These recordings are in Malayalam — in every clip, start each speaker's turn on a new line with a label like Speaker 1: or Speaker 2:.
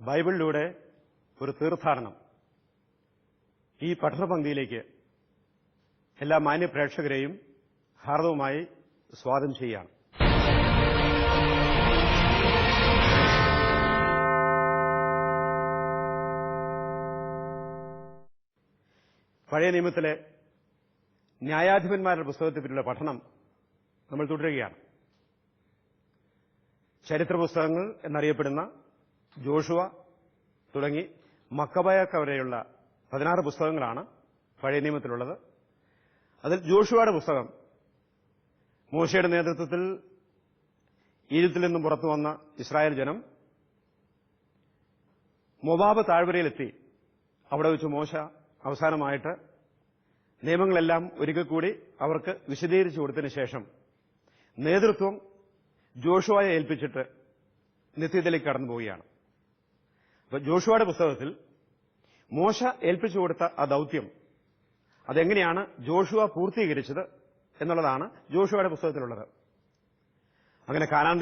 Speaker 1: ബൈബിളിലൂടെ ഒരു തീർത്ഥാടനം. ഈ പഠനപങ്ക്തിയിലേക്ക് എല്ലാ മാന്യ പ്രേക്ഷകരെയും ഹാർദവുമായി സ്വാഗതം ചെയ്യുകയാണ്. പഴയ നിയമത്തിലെ ന്യായാധിപന്മാരുടെ പുസ്തകത്തെ പറ്റിയുള്ള പഠനം നമ്മൾ തുടരുകയാണ്. ചരിത്ര പുസ്തകങ്ങൾ എന്നറിയപ്പെടുന്ന ജോഷുവ തുടങ്ങി മക്കബയൊക്കെ വരെയുള്ള പതിനാറ് പുസ്തകങ്ങളാണ് പഴയ നിയമത്തിലുള്ളത്. അതിൽ ജോഷുവയുടെ പുസ്തകം മോശയുടെ നേതൃത്വത്തിൽ ഈജിപ്തിൽ നിന്നും പുറത്തു വന്ന ഇസ്രായേൽ ജനം മൊബാബ് താഴ്വരയിലെത്തി. അവിടെ വെച്ച് മോശ അവസാനമായിട്ട് നിയമങ്ങളെല്ലാം ഒരിക്കൽ കൂടി അവർക്ക് വിശദീകരിച്ചു കൊടുത്തതിന് ശേഷം നേതൃത്വം ജോഷുവായ ഏൽപ്പിച്ചിട്ട് നിത്യത്തിലേക്ക് കടന്നു പോവുകയാണ് ജോഷുവയുടെ പുസ്തകത്തിൽ മോശ ഏൽപ്പിച്ചു കൊടുത്ത ആ ദൗത്യം അതെങ്ങനെയാണ് ജോഷുവ പൂർത്തീകരിച്ചത് എന്നുള്ളതാണ് ജോഷുവയുടെ പുസ്തകത്തിലുള്ളത്. അങ്ങനെ കാനാൻ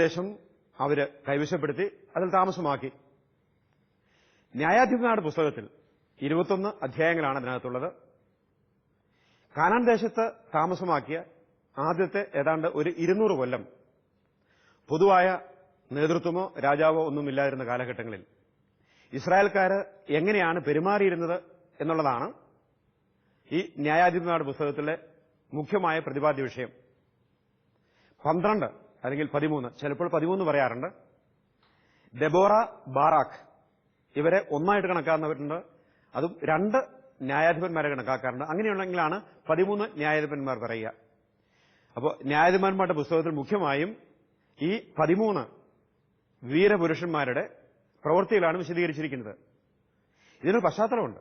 Speaker 1: അവർ കൈവശപ്പെടുത്തി അതിൽ താമസമാക്കി. ന്യായാധിപനാട് പുസ്തകത്തിൽ ഇരുപത്തൊന്ന് അധ്യായങ്ങളാണ് അതിനകത്തുള്ളത്. കാനാൻ ദേശത്ത് താമസമാക്കിയ ആദ്യത്തെ ഏതാണ്ട് ഒരു ഇരുന്നൂറ് കൊല്ലം പൊതുവായ നേതൃത്വമോ രാജാവോ ഒന്നുമില്ലായിരുന്ന കാലഘട്ടങ്ങളിൽ ഇസ്രായേൽക്കാര് എങ്ങനെയാണ് പെരുമാറിയിരുന്നത് എന്നുള്ളതാണ് ഈ ന്യായാധിപന്മാരുടെ പുസ്തകത്തിലെ മുഖ്യമായ പ്രതിപാദ്യ വിഷയം. പന്ത്രണ്ട് അല്ലെങ്കിൽ പതിമൂന്ന് ചിലപ്പോൾ പതിമൂന്ന് പറയാറുണ്ട്. ഡെബോറ ബാറാഖ് ഇവരെ ഒന്നായിട്ട് കണക്കാക്കുന്നവരുണ്ട്. അതും രണ്ട് ന്യായാധിപന്മാരെ കണക്കാക്കാറുണ്ട്. അങ്ങനെയുണ്ടെങ്കിലാണ് പതിമൂന്ന് ന്യായാധിപന്മാർ പറയുക. അപ്പോൾ ന്യായാധിപന്മാരുടെ പുസ്തകത്തിൽ മുഖ്യമായും ഈ പതിമൂന്ന് വീരപുരുഷന്മാരുടെ പ്രവൃത്തികളാണ് വിശദീകരിച്ചിരിക്കുന്നത്. ഇതിനൊരു പശ്ചാത്തലമുണ്ട്.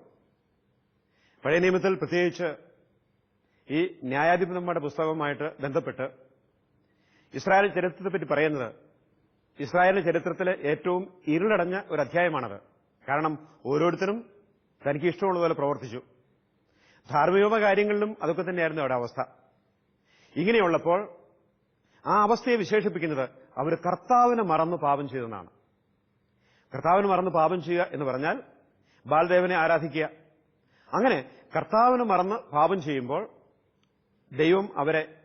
Speaker 1: പഴയ നിയമത്തിൽ പ്രത്യേകിച്ച് ഈ ന്യായാധിപന്മാരുടെ പുസ്തകവുമായിട്ട് ബന്ധപ്പെട്ട് ഇസ്രായേൽ ചരിത്രത്തെപ്പറ്റി പറയുന്നത് ഇസ്രായേലിന്റെ ചരിത്രത്തിലെ ഏറ്റവും ഇരുളടഞ്ഞ ഒരു അധ്യായമാണത്. കാരണം ഓരോരുത്തരും തനിക്ക് ഇഷ്ടമുള്ളതുപോലെ പ്രവർത്തിച്ചു. ധാർമ്മിക കാര്യങ്ങളിലും അതൊക്കെ തന്നെയായിരുന്നു അവരുടെ അവസ്ഥ. ഇങ്ങനെയുള്ളപ്പോൾ ആ അവസ്ഥയെ വിശേഷിപ്പിക്കുന്നത് അവർ കർത്താവിനെ മറന്ന് പാപം ചെയ്തെന്നാണ് കർത്താവിന് മറന്ന് പാപം ചെയ്യുക എന്ന് പറഞ്ഞാൽ ബാലദേവനെ ആരാധിക്കുക. അങ്ങനെ കർത്താവിന് മറന്ന് പാപം ചെയ്യുമ്പോൾ ദൈവം അവരെ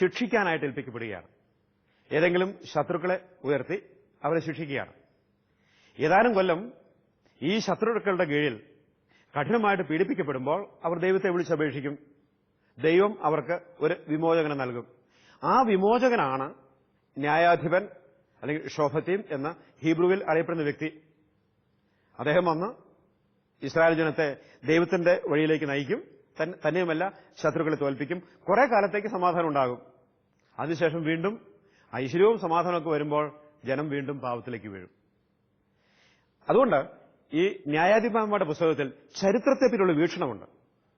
Speaker 1: ശിക്ഷിക്കാനായിട്ട് ഏൽപ്പിക്കപ്പെടുകയാണ്. ഏതെങ്കിലും ശത്രുക്കളെ ഉയർത്തി അവരെ ശിക്ഷിക്കുകയാണ്. ഏതാനും കൊല്ലം ഈ ശത്രുക്കളുടെ കീഴിൽ കഠിനമായിട്ട് പീഡിപ്പിക്കപ്പെടുമ്പോൾ അവർ ദൈവത്തെ വിളിച്ചപേക്ഷിക്കും. ദൈവം അവർക്ക് ഒരു വിമോചകനെ നൽകും. ആ വിമോചകനാണ് ന്യായാധിപൻ അല്ലെങ്കിൽ ഷോഫത്തീം എന്ന ഹീബ്രുവിൽ അറിയപ്പെടുന്ന വ്യക്തി. അദ്ദേഹം വന്ന് ഇസ്രായേൽ ജനത്തെ ദൈവത്തിന്റെ വഴിയിലേക്ക് നയിക്കും. തന്നെയുമല്ല ശത്രുക്കളെ തോൽപ്പിക്കും. കുറെ കാലത്തേക്ക് സമാധാനം ഉണ്ടാകും. അതിനുശേഷം വീണ്ടും ഐശ്വര്യവും സമാധാനമൊക്കെ വരുമ്പോൾ ജനം വീണ്ടും പാവത്തിലേക്ക് വീഴും. അതുകൊണ്ട് ഈ ന്യായാധിപന്മാരുടെ പുസ്തകത്തിൽ ചരിത്രത്തെപ്പറ്റിയുള്ള വീക്ഷണമുണ്ട്.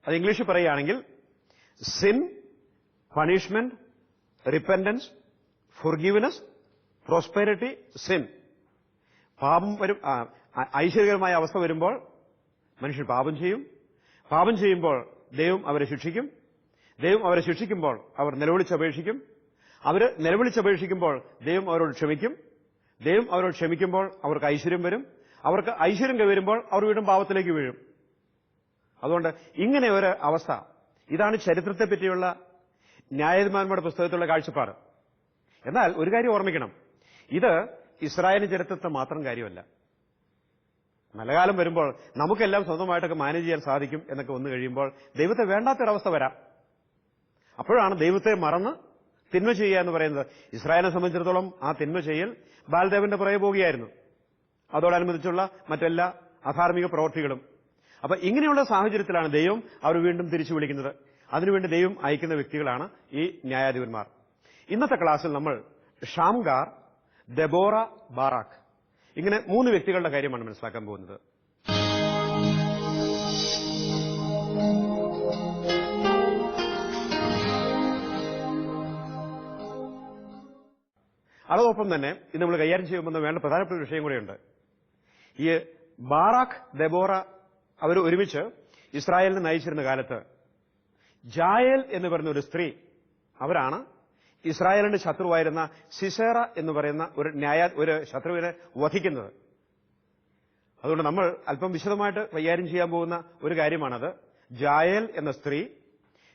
Speaker 1: അത് ഇംഗ്ലീഷിൽ പറയുകയാണെങ്കിൽ sin punishment repentance forgiveness prosperity sin പാപം വരും ഐശ്വര്യകരമായ അവസ്ഥ വരുമ്പോൾ മനുഷ്യൻ പാപം ചെയ്യും. പാപം ചെയ്യുമ്പോൾ ദൈവം അവരെ ശിക്ഷിക്കും. ദൈവം അവരെ ശിക്ഷിക്കുമ്പോൾ അവർ നിലവിളിച്ചപേക്ഷിക്കും. അവർ നിലവിളിച്ചപേക്ഷിക്കുമ്പോൾ ദൈവം അവരോട് ക്ഷമിക്കും. ദൈവം അവരോട് ക്ഷമിക്കുമ്പോൾ അവർക്ക് ഐശ്വര്യം വരും. അവർക്ക് ഐശ്വര്യം വരുമ്പോൾ അവർ വീണ്ടും പാപത്തിലേക്ക് വീഴും. അതുകൊണ്ട് ഇങ്ങനെ ഒരു അവസ്ഥ. ഇതാണ് ചരിത്രത്തെ പറ്റിയുള്ള പുസ്തകത്തിലുള്ള കാഴ്ചപ്പാട്. എന്നാൽ ഒരു കാര്യം ഓർമ്മിക്കണം. ഇത് ഇസ്രായേൽ ചരിത്രത്തെ മാത്രം കാര്യമല്ല. നല്ല കാലം വരുമ്പോൾ നമുക്കെല്ലാം സ്വന്തമായിട്ടൊക്കെ മാനേജ് ചെയ്യാൻ സാധിക്കും എന്നൊക്കെ വന്നു കഴിയുമ്പോൾ ദൈവത്തെ വേണ്ടാത്തൊരവസ്ഥ വരാം. അപ്പോഴാണ് ദൈവത്തെ മറന്ന് തിന്മ ചെയ്യുക എന്ന് പറയുന്നത്. ഇസ്രായേലിനെ സംബന്ധിച്ചിടത്തോളം ആ തിന്മ ചെയ്യൽ ബാലദേവന്റെ പുറകെ പോവുകയായിരുന്നു അതോടനുബന്ധിച്ചുള്ള മറ്റെല്ലാ അധാർമിക പ്രവൃത്തികളും അപ്പൊ ഇങ്ങനെയുള്ള സാഹചര്യത്തിലാണ് ദൈവം അവർ വീണ്ടും തിരിച്ചു വിളിക്കുന്നത്. അതിനുവേണ്ടി ദൈവം അയക്കുന്ന വ്യക്തികളാണ് ഈ ന്യായാധിപന്മാർ. ഇന്നത്തെ ക്ലാസ്സിൽ നമ്മൾ ഷാംഗാർ ദബോറ ബാറാഖ് ഇങ്ങനെ മൂന്ന് വ്യക്തികളുടെ കാര്യമാണ് മനസ്സിലാക്കാൻ പോകുന്നത്. അതോടൊപ്പം തന്നെ ഇത് നമ്മൾ കൈകാര്യം ചെയ്യുമ്പോൾ വേണ്ട പ്രധാനപ്പെട്ട ഒരു വിഷയം കൂടെയുണ്ട്. ഈ ബാറാഖ് ദബോറ അവർ ഒരുമിച്ച് ഇസ്രായേലിനെ നയിച്ചിരുന്ന കാലത്ത് ജായൽ എന്ന് പറയുന്ന ഒരു സ്ത്രീ അവരാണ് ഇസ്രായേലിന്റെ ശത്രുവായിരുന്ന സിസേറ എന്ന് പറയുന്ന ഒരു ന്യായ ഒരു ശത്രുവിനെ വധിക്കുന്നത്. അതുകൊണ്ട് നമ്മൾ അല്പം വിശദമായിട്ട് കൈകാര്യം ചെയ്യാൻ പോകുന്ന ഒരു കാര്യമാണത്. ജായൽ എന്ന സ്ത്രീ